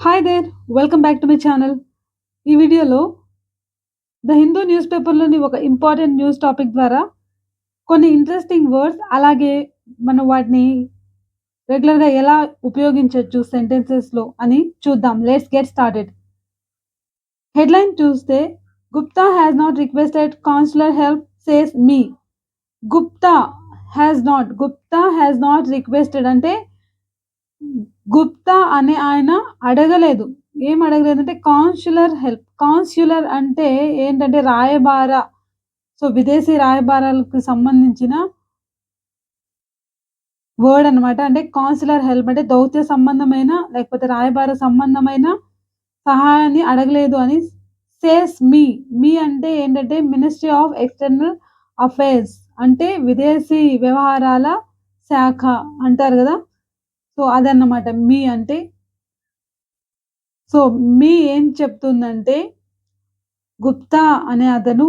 Hi there welcome back to my channel ఈ వీడియోలో the Hindu news పేపర్లోని ఒక ఇంపార్టెంట్ న్యూస్ టాపిక్ ద్వారా కొన్ని ఇంట్రెస్టింగ్ వర్డ్స్ అలాగే మనం వాటిని రెగ్యులర్గా ఎలా ఉపయోగించవచ్చు సెంటెన్సెస్లో అని చూద్దాం. లెట్స్ గెట్ స్టార్టెడ్ హెడ్లైన్ చూస్తే Gupta has not requested consular help says me Gupta has not Gupta has not requested అంటే గుప్తా అనే ఆయన అడగలేదు. ఏం అడగలేదు అంటే కాన్సులర్ హెల్ప్. కాన్సులర్ అంటే ఏంటంటే రాయబార. సో విదేశీ రాయబారాలకు సంబంధించిన వర్డ్ అనమాట అంటే కాన్సులర్ హెల్ప్ అంటే దౌత్య సంబంధమైన లేకపోతే రాయబార సంబంధమైన సహాయాన్ని అడగలేదు అని సేస్ మీ. మీ అంటే ఏంటంటే మినిస్ట్రీ ఆఫ్ ఎక్స్టర్నల్ అఫైర్స్ అంటే విదేశీ వ్యవహారాల శాఖ అంటారు కదా. సో అదన్నమాట. మీ అంటే సో మీ ఏం చెప్తుందంటే గుప్తా అనే అతను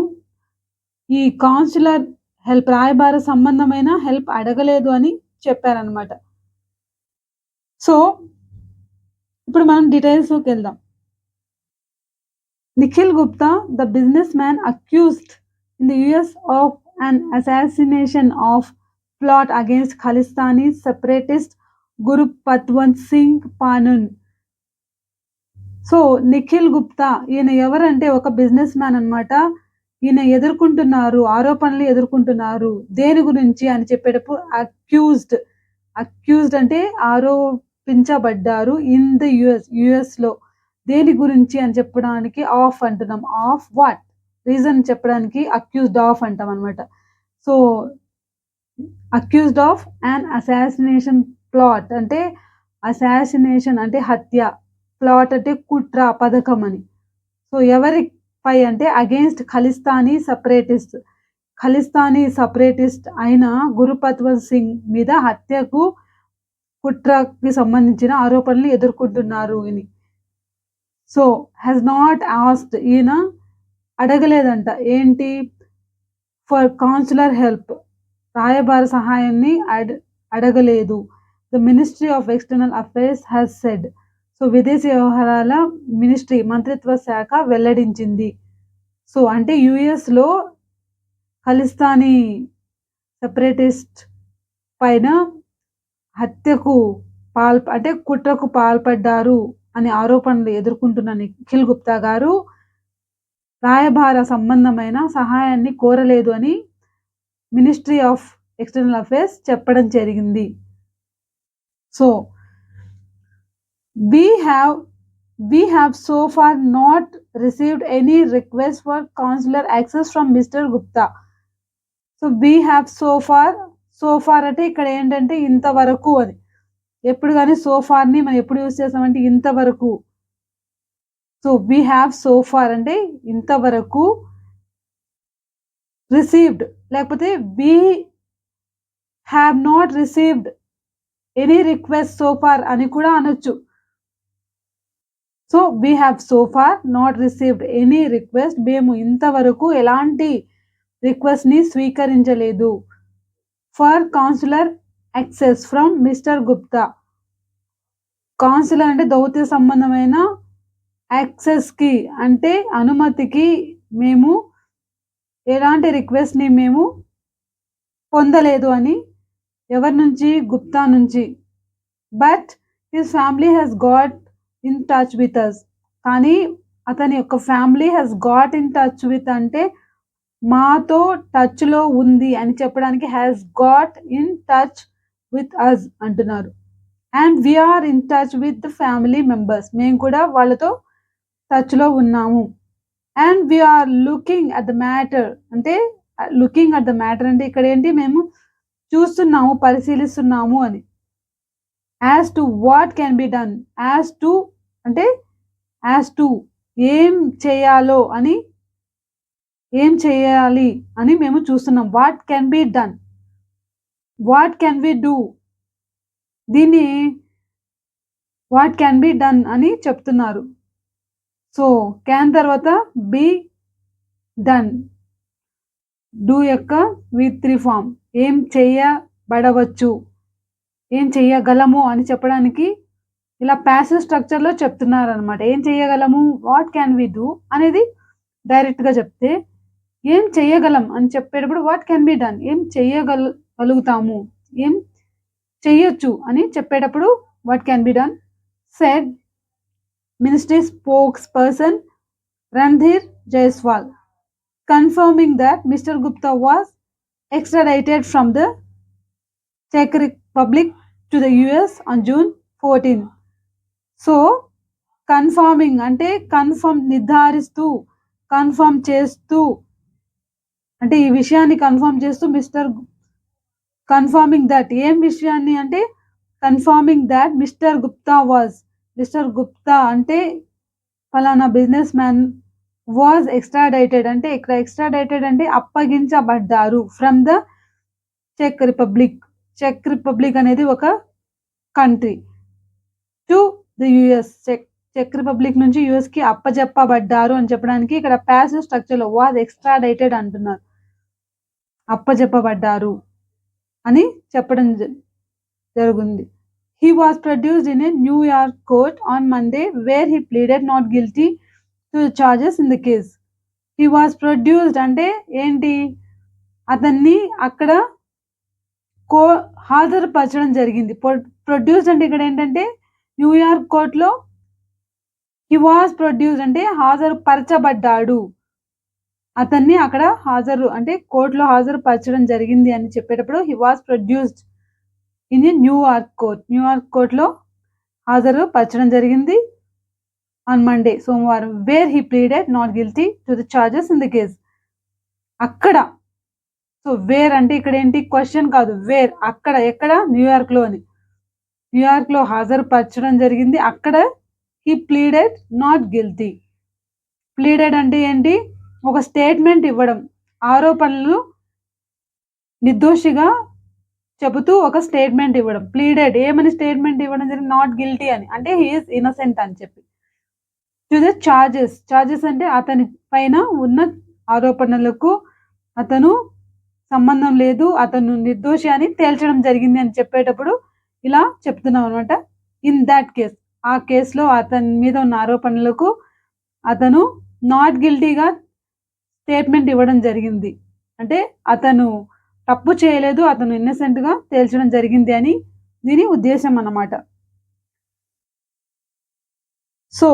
ఈ కాన్సులర్ హెల్ప్ రాయబార సంబంధమైన హెల్ప్ అడగలేదు అని చెప్పారనమాట సో ఇప్పుడు మనం డీటెయిల్స్లోకి వెళ్దాం. Nikhil Gupta the business man accused in the US of an assassination of plot against Khalistani separatist Gurpatwant Singh Pannun so Nikhil Gupta ఈయన ఎవరంటే ఒక బిజినెస్ మ్యాన్ అనమాట ఈయన ఎదుర్కొంటున్నారు ఆరోపణలు ఎదుర్కొంటున్నారు. దేని గురించి అని చెప్పేటప్పుడు అక్యూజ్డ్ అక్యూజ్డ్ అంటే ఆరోపించబడ్డారు ఇన్ ద యుఎస్ యుఎస్లో దేని గురించి అని చెప్పడానికి ఆఫ్ అంటున్నాం. ఆఫ్ వాట్ రీజన్ చెప్పడానికి అక్యూజ్డ్ ఆఫ్ అంటాం అనమాట so accused of and assassination plot అంటే అసాసినేషన్ అంటే హత్య. ప్లాట్ అంటే కుట్ర పథకం అని. సో ఎవరిపై అంటే against Khalistani separatist. Khalistani separatist అయిన గురుపత్వన్ సింగ్ మీద హత్యకు కుట్రకి సంబంధించిన ఆరోపణలు ఎదుర్కొంటున్నారు అని సో హ్యాస్ నాట్ ఆస్డ్ ఈయన అడగలేదంట. ఏంటి? ఫర్ కాన్సులర్ హెల్ప్ రాయబార సహాయాన్ని అడ అడగలేదు. The ministry of external affairs has said so విదేశీ వ్యవహారాల మినిస్ట్రీ మంత్రిత్వ శాఖ వెల్లడించింది. సో అంటే యుఎస్లో ఖలిస్తానీ సెపరేటిస్ట్ పైన హత్యకు పాల్ అంటే కుట్రకు పాల్పడ్డారు అనే ఆరోపణలు ఎదుర్కొంటున్న నిఖిల్ గుప్తా గారు రాయభార సంబంధమైన సహాయాన్ని కోరలేదు అని మినిస్ట్రీ ఆఫ్ ఎక్స్టర్నల్ అఫైర్స్ చెప్పడం జరిగింది. So we have we have so far not received any request for consular access from mister Gupta so we have so far so far అంటే ఇక్కడ ఏంటంటే ఇంతవరకు అని. ఎప్పుడు కానీ సో ఫార్ని మనం ఎప్పుడు యూజ్ చేస్తామంటే ఇంతవరకు. So we have so far అంటే ఇంతవరకు రిసీవ్డ్ లేకపోతే we have not received any request so far అని కూడా అనొచ్చు. So we have so far not received any request. మేము ఇంతవరకు ఎలాంటి రిక్వెస్ట్ని స్వీకరించలేదు. For consular access from mister Gupta. Consular అంటే దౌత్య సంబంధమైన యాక్సెస్కి అంటే అనుమతికి మేము ఎలాంటి రిక్వెస్ట్ని మేము పొందలేదు అని ఎవరి నుంచి? గుప్తా నుంచి. But his family has got in touch with us కానీ అతని యొక్క family has got in touch with అంటే మాతో టచ్లో ఉంది అని చెప్పడానికి has got in touch with us అంటున్నారు. And we're in touch with the family members మేము కూడా వాళ్ళతో టచ్లో ఉన్నాము. And we're looking at the matter అంటే లుకింగ్ అట్ ద మ్యాటర్ అంటే ఇక్కడ ఏంటి? మేము చూస్తున్నాము పరిశీలిస్తున్నాము అని. As to what can be done as to అంటే యాజ్ టు ఏం చేయాలో అని ఏం చేయాలి అని మేము చూస్తున్నాం. What can be done what can be do దీన్ని వాట్ క్యాన్ బి డన్ అని చెప్తున్నారు. సో క్యాన్ తర్వాత బి డన్ డూ యొక్క విత్ త్రీ ఫామ్ ఏం చేయబడవచ్చు? ఏం చేయగలము అని చెప్పడానికి ఇలా ప్యాసివ్ స్ట్రక్చర్లో చెప్తున్నారనమాట ఏం చేయగలము? వాట్ క్యాన్ వి డూ అనేది డైరెక్ట్గా చెప్తే ఏం చేయగలం అని చెప్పేటప్పుడు వాట్ క్యాన్ బి డన్ ఏం చెయ్యగల గలుగుతాము ఏం చెయ్యొచ్చు అని చెప్పేటప్పుడు what can be done said ministry spokesperson Randhir Jaiswal confirming that mister Gupta was extradited from the Czech Republic to the US on June 14. So confirming అంటే కన్ఫర్మ్ నిర్ధారిస్తూ confirm చేస్తూ అంటే ఈ విషయాన్ని కన్ఫర్మ్ చేస్తూ మిస్టర్ కన్ఫర్మింగ్ దట్ ఏం విషయాన్ని అంటే confirming that mister Gupta was mister Gupta అంటే ఫలానా బిజినెస్ మ్యాన్ వాజ్ ఎక్స్ట్రాడైటెడ్ అంటే ఇక్కడ ఎక్స్ట్రాడైటెడ్ అంటే అప్పగించబడ్డారు from the check republic check republic అనేది ఒక country to the US check check republic నుంచి యుఎస్కి అప్పజెప్పబడ్డారు అని చెప్పడానికి ఇక్కడ ప్యాసివ్ స్ట్రక్చర్లో వాజ్ ఎక్స్ట్రాడైటెడ్ అంటున్నారు. అప్పజెప్పబడ్డారు అని చెప్పడం జరుగుంది. He was produced in a New York court on Monday where he pleaded not guilty to charges in the case he was produced అంటే ఏంటి? అతన్ని అక్కడ కో హాజరుపరచడం జరిగింది. ప్రొడ్యూస్డ్ అంటే ఇక్కడ ఏంటంటే న్యూయార్క్ కోర్టులో హీ వాజ్ ప్రొడ్యూస్డ్ అంటే హాజరుపరచబడ్డాడు. అతన్ని అక్కడ హాజరు అంటే కోర్టులో హాజరుపరచడం జరిగింది అని చెప్పేటప్పుడు he was produced in New York court New York కోర్టులో హాజరు పరచడం జరిగింది. ఆన్ మండే సోమవారం where he pleaded not guilty to the charges in the case అక్కడ. సో వేర్ అంటే ఇక్కడ ఏంటి? క్వశ్చన్ కాదు. వేర్ అక్కడ ఎక్కడ? న్యూయార్క్లో లోని. న్యూయార్క్లో హాజరు పరచడం జరిగింది. అక్కడ he pleaded not guilty pleaded అంటే ఏంటి? ఒక స్టేట్మెంట్ ఇవ్వడం. ఆరోపణలు నిర్దోషిగా చెబుతూ ఒక స్టేట్మెంట్ ఇవ్వడం. ప్లీడెడ్ ఏమని స్టేట్మెంట్ ఇవ్వడం జరిగింది? నాట్ గిల్టీ అని. అంటే హీఈస్ ఇన్నసెంట్ అని చెప్పి. టు ద చార్జెస్ చార్జెస్ అంటే అతని పైన ఉన్న ఆరోపణలకు అతను సంబంధం లేదు అతను నిర్దోషి అని తేల్చడం జరిగింది అని చెప్పేటప్పుడు ఇలా చెప్తున్నాం అనమాట ఇన్ దాట్ కేస్ ఆ కేసులో అతని మీద ఉన్న ఆరోపణలకు అతను నాట్ గిల్టీగా స్టేట్మెంట్ ఇవ్వడం జరిగింది. అంటే అతను తప్పు చేయలేదు అతను ఇన్నసెంట్గా తేల్చడం జరిగింది అని దీని ఉద్దేశం అన్నమాట. సో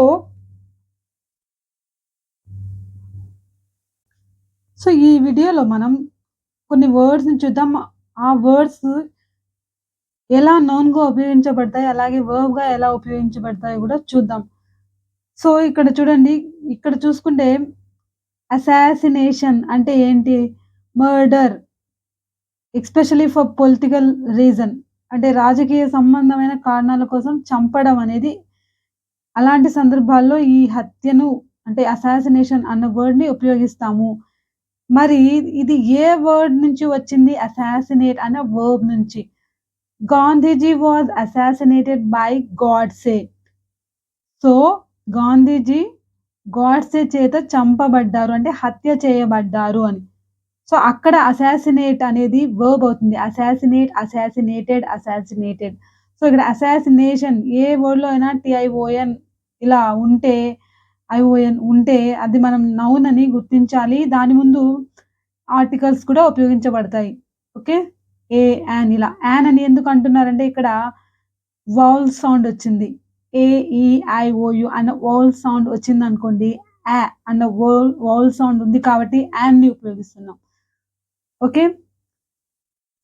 సో ఈ వీడియోలో మనం కొన్ని వర్డ్స్ని చూద్దాం. ఆ వర్డ్స్ ఎలా నౌన్గా ఉపయోగించబడతాయి అలాగే వర్బ్గా ఎలా ఉపయోగించబడతాయి కూడా చూద్దాం. సో ఇక్కడ చూడండి ఇక్కడ చూసుకుంటే అసాసినేషన్ అంటే ఏంటి? Murder especially for political reason అంటే రాజకీయ సంబంధమైన కారణాల కోసం చంపడం అనేది అలాంటి సందర్భాల్లో ఈ హత్యను అంటే అసాసినేషన్ అన్న వర్డ్ని ఉపయోగిస్తాము. మరి ఇది ఏ వర్డ్ నుంచి వచ్చింది? అసాసినేట్ అనే వర్బ్ నుంచి. Gandhiji was assassinated by Godse so Gandhiji Godse చేత చంపబడ్డారు అంటే హత్య చేయబడ్డారు అని. సో అక్కడ అసాసినేట్ అనేది వర్బ్ అవుతుంది. అసాసినేట్ అసాసినేటెడ్ అసాసినేటెడ్ సో ఇక్కడ అసాసినేషన్ ఏ వర్డ్లో అయినా టిఐఓఎన్ ఇలా ఉంటే ఐఓఎన్ ఉంటే అది మనం నౌన్ అని గుర్తించాలి. దాని ముందు ఆర్టికల్స్ కూడా ఉపయోగించబడతాయి. ఓకే? ఏ యాన్ ఇలా. యాన్ అని ఎందుకు అంటున్నారంటే ఇక్కడ వౌల్ సౌండ్ వచ్చింది. A E I O U అన్న వౌల్ సౌండ్ వచ్చింది అనుకోండి. యా అన్న వోల్ వౌల్ సౌండ్ ఉంది కాబట్టి యాన్ని ఉపయోగిస్తున్నాం. ఓకే?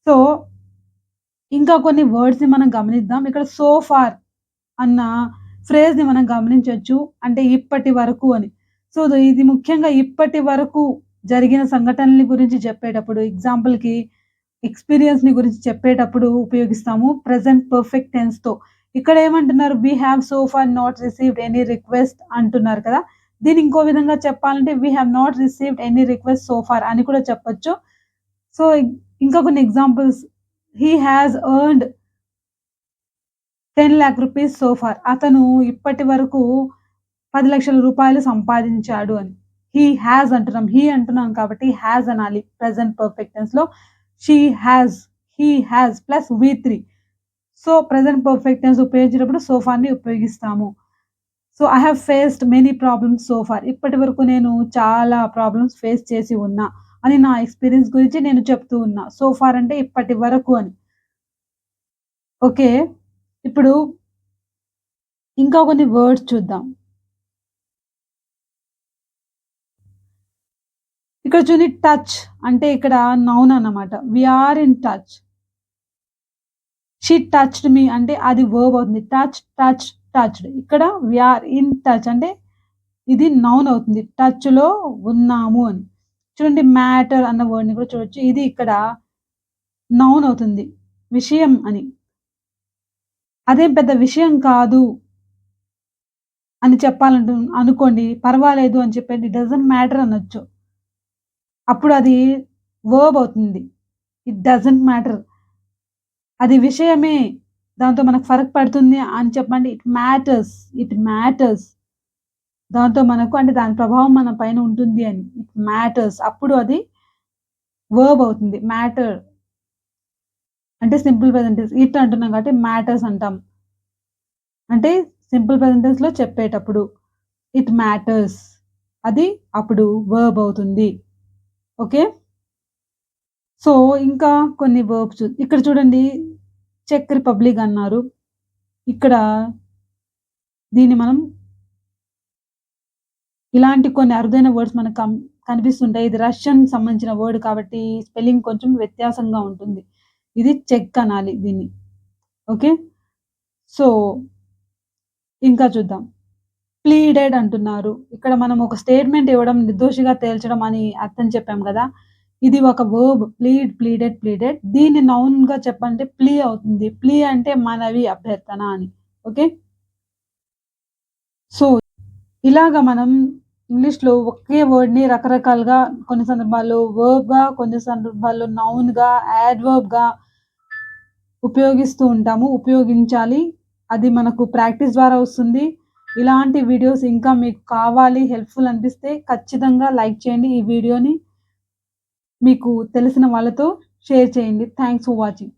సో ఇంకా కొన్ని వర్డ్స్ని మనం గమనిద్దాం. ఇక్కడ సో ఫార్ అన్న ఫ్రేజ్ని మనం గమనించవచ్చు అంటే ఇప్పటి వరకు అని. సో ఇది ముఖ్యంగా ఇప్పటి వరకు జరిగిన సంఘటనల గురించి చెప్పేటప్పుడు ఎగ్జాంపుల్కి ఎక్స్పీరియన్స్ని గురించి చెప్పేటప్పుడు ఉపయోగిస్తాము. ప్రజెంట్ పర్ఫెక్ట్ టెన్స్తో. ఇక్కడ ఏమంటున్నారు we have so far not received any request అంటున్నారు కదా. దీని ఇంకో విధంగా చెప్పాలంటే we have not received any request so far అని కూడా చెప్పొచ్చు. సో ఇంకా కొన్ని examples. He has earned ten lakh rupees so far అతను ఇప్పటి వరకు పది లక్షల రూపాయలు సంపాదించాడు అని హీ హ్యాజ్ అంటున్నాం హీ అంటున్నాం కాబట్టి హ్యాజ్ అనాలి present పర్ఫెక్టెన్స్లో she has he has plus V three so present perfect tense ఉపయోగించేటప్పుడు సో ఉపయోగిస్తాము. So I have faced many problems so far ఇప్పటి వరకు నేను చాలా ప్రాబ్లమ్స్ ఫేస్ చేసి ఉన్నా అని నా ఎక్స్‌పీరియన్స్ గురించి నేను చెప్తూ ఉన్నా. సోఫార్ అంటే ఇప్పటి వరకు అని. ఓకే. ఇప్పుడు ఇంకా కొన్ని వర్డ్స్ చూద్దాం. ఇక్కడ చూడండి టచ్ అంటే ఇక్కడ నౌన్ అన్నమాట. We are in touch. She touched me అంటే అది వర్బ్ అవుతుంది. Touch, touch, touched. ఇక్కడ వి ఆర్ ఇన్ టచ్ అంటే ఇది నౌన్ అవుతుంది. టచ్‌లో ఉన్నాము అని. చూడండి మ్యాటర్ అన్న వర్డ్‌ని కూడా చూడొచ్చు. ఇది ఇక్కడ నౌన్ అవుతుంది. విషయం అని. అదేం పెద్ద విషయం కాదు. అని చెప్పాలంటు అనుకోండి. పర్వాలేదు అని చెప్పండి. డజంట్ మ్యాటర్ అనొచ్చు. అప్పుడు అది వర్బ్ అవుతుంది. It doesn't matter. అది విషయమే. దాంతో మనకు ఫరక్ పడుతుంది అని చెప్పండి. It matters. It matters. దాంతో మనకు అంటే దాని ప్రభావం మన పైన ఉంటుంది అని. It matters. అప్పుడు అది వర్బ్ అవుతుంది. మ్యాటర్. అంటే సింపుల్ ప్రెజెంట్ టెన్స్. ఇట్ అంటున్నాం కాబట్టి మ్యాటర్స్ అంటాం. అంటే సింపుల్ ప్రెజెంట్ టెన్స్‌లో చెప్పేటప్పుడు. It matters. అది అప్పుడు వర్బ్ అవుతుంది. ఓకే. సో, ఇంకా కొన్ని వర్బ్స్ ఇక్కడ చూడండి చెక్ రిపబ్లిక్ అన్నారు. ఇక్కడ దీన్ని మనం ఇలాంటి కొన్ని అరుదైన వర్డ్స్ మనకు కనిపిస్తుంటాయి. ఇది రష్యన్ సంబంధించిన వర్డ్ కాబట్టి స్పెల్లింగ్ కొంచెం వ్యత్యాసంగా ఉంటుంది. ఇది చెక్ అనాలి దీన్ని. ఓకే. సో ఇంకా చూద్దాం. ప్లీడెడ్ అంటున్నారు. ఇక్కడ మనం ఒక స్టేట్‌మెంట్ ఇవ్వడం, నిర్దోషిగా తేల్చడం అని అర్థం చెప్పాం కదా ఇది ఒక వర్బ్ ప్లీడ్, ప్లీడెడ్, ప్లీడెడ్. దీన్ని నౌన్‌గా చెప్పంటే ప్లీ అవుతుంది. ప్లీ అంటే మనవి, అభ్యర్థన అని. ఓకే. సో, ఇలాగ మనం ఇంగ్లీష్‌లో ఒకే వర్డ్‌ని రకరకాలుగా కొన్ని సందర్భాల్లో వర్బ్‌గా, కొన్ని సందర్భాల్లో నౌన్‌గా, యాడ్‌వర్బ్‌గా ఉపయోగిస్తూ ఉంటాము. ఉపయోగించాలి. అది మనకు ప్రాక్టీస్ ద్వారా వస్తుంది. ఇలాంటి వీడియోస్ ఇంకా మీకు కావాలి, హెల్ప్‌ఫుల్ అనిపిస్తే ఖచ్చితంగా లైక్ చేయండి ఈ వీడియోని. మీకు తెలిసిన వాళ్ళతో షేర్ చేయండి. Thanks for watching.